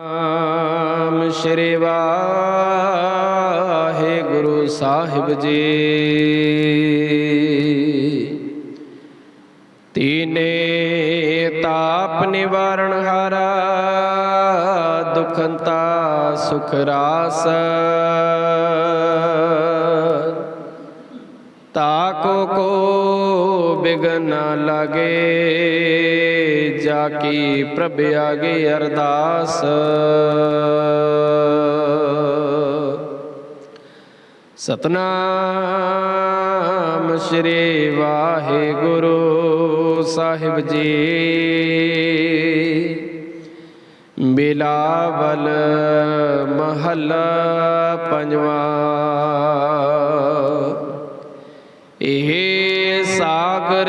ਨਾਮ ਸ਼੍ਰੀ ਵਾਹਿਗੁਰੂ ਸਾਹਿਬ ਜੀ। ਤੀਨੇ ਤਾਪ ਨਿਵਾਰਣ ਹਾਰਾ, ਦੁਖੰਤਾ ਸੁਖ ਰਾਸ। ਤਾਕੋ ਕੋ ਬਿਗਨ ਨਾ ਜਾ ਕੀ ਪ੍ਰਭ ਆਗੇ ਅਰਦਾਸ। ਸਤਨਾਮ ਸ੍ਰੀ ਵਾਹਿਗੁਰੂ ਸਾਹਿਬ ਜੀ। ਬਿਲਾਵਲ ਮਹੱਲਾ ਪੰਜਵਾ। ਇਹ ਸਾਗਰ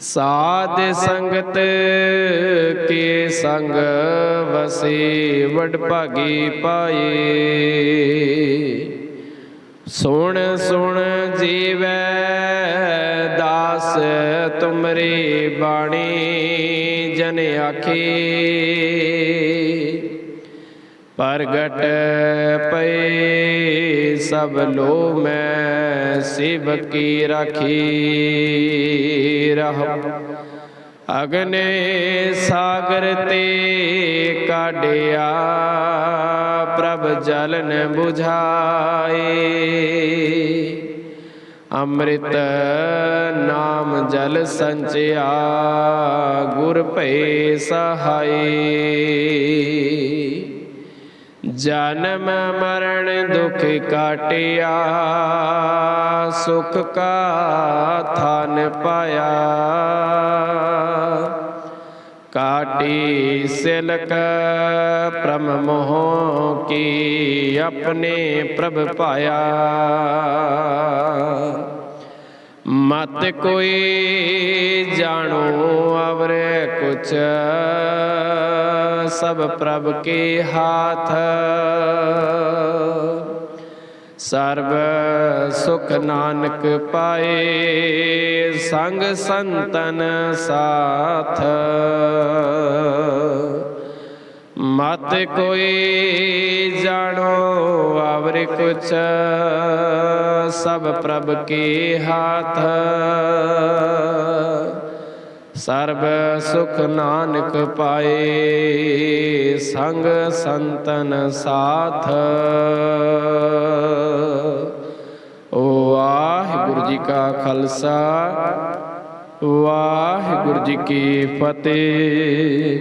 ਸਾਧ ਸੰਗਤ ਕੇ ਸੰਗ ਵਸੇ, ਵਡ ਭਾਗੀ ਪਾਏ ਸੁਣ ਸੁਣ ਜੀਵੈ ਦਾਸ, ਤੁਮਰੀ ਬਾਣੀ ਜਨ ਆਖੀ। ਪ੍ਰਗਟ ਪਏ ਸਭ ਲੋ ਮੈਂ ਸਿਵ ਕੀ ਰਾਖੀ। ਰਹ। ਅਗਨੇ ਸਾਗਰ ਤੇ ਕਾਢਿਆ, ਪ੍ਰਭ ਜਲ ਜਲਨ 부ਝਾਏ ਅੰਮ੍ਰਿਤ ਨਾਮ ਜਲ ਸੰਚਿਆ, ਗੁਰ ਭਏ ਸਹਾਈ ਜਨਮ ਮਰਨ ਦੁਖ ਕਾਟਿਆ, ਸੁਖ ਕਾ ਥਨ ਪਾਇਆ। ਕਾਟੀ ਸਿਲਕ ਪ੍ਰਮ ਮੋਹ ਕੀ ਆਪਣੇ ਪ੍ਰਭ ਪਾਇਆ। ਮਤ ਕੋਈ ਜਾਣੋ ਅਵਰੇ ਕੁਛ ਸਭ ਪ੍ਰਭ ਕੇ ਹਾਥ। ਸਰਬ ਸੁਖ ਨਾਨਕ ਪਾਏ, ਸੰਗ ਸੰਤਨ ਸਾਥ। ਮਤ ਕੋਈ ਜਾਣੋ, ਆਵਰ ਕੁਛ ਸਭ ਪ੍ਰਭ ਕੇ ਹਾਥ। ਸਰਬ ਸੁਖ ਨਾਨਕ ਪਾਏ, ਸੰਗ ਸੰਤਨ ਸਾਥ। ਵਾਹਿਗੁਰੂ ਜੀ ਕਾ ਖਾਲਸਾ, ਵਾਹਿਗੁਰੂ ਜੀ ਕੀ ਫਤਿਹ।